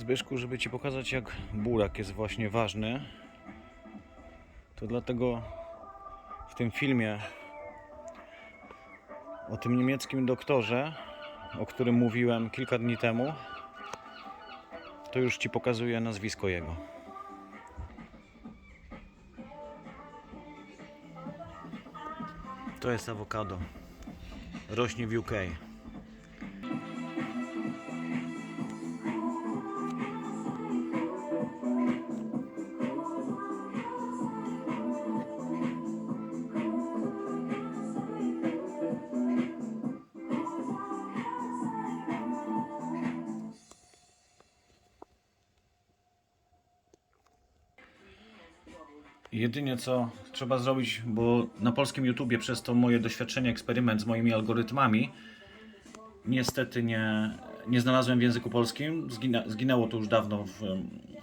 Zbyszku, żeby Ci pokazać jak burak jest właśnie ważny, to dlatego w tym filmie o tym niemieckim doktorze, o którym mówiłem kilka dni temu, to już Ci pokazuję nazwisko jego. To jest awokado. Rośnie w UK. Jedynie co trzeba zrobić, bo na polskim YouTubie przez to moje doświadczenie, eksperyment z moimi algorytmami, niestety nie, nie znalazłem w języku polskim. Zginęło to już dawno w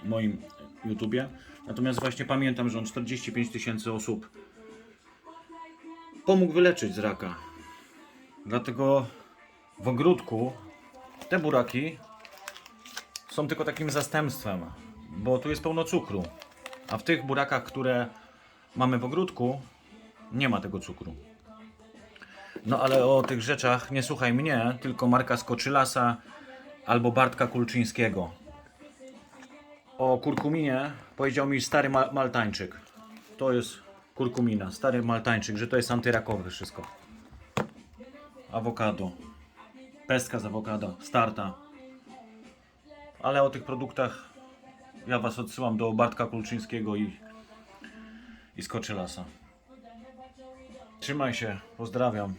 moim YouTubie. Natomiast właśnie pamiętam, że on 45 tysięcy osób pomógł wyleczyć z raka. Dlatego w ogródku te buraki są tylko takim zastępstwem, bo tu jest pełno cukru. A w tych burakach, które mamy w ogródku, nie ma tego cukru. No ale o tych rzeczach nie słuchaj mnie, tylko Marka Skoczylasa albo Bartka Kulczyńskiego. O kurkuminie powiedział mi stary ma Maltańczyk. To jest kurkumina, stary Maltańczyk, że to jest antyrakowe wszystko. Awokado. Pestka z awokado, starta. Ale o tych produktach ja Was odsyłam do Bartka Kulczyńskiego i, i Skoczylasa. Trzymaj się, pozdrawiam.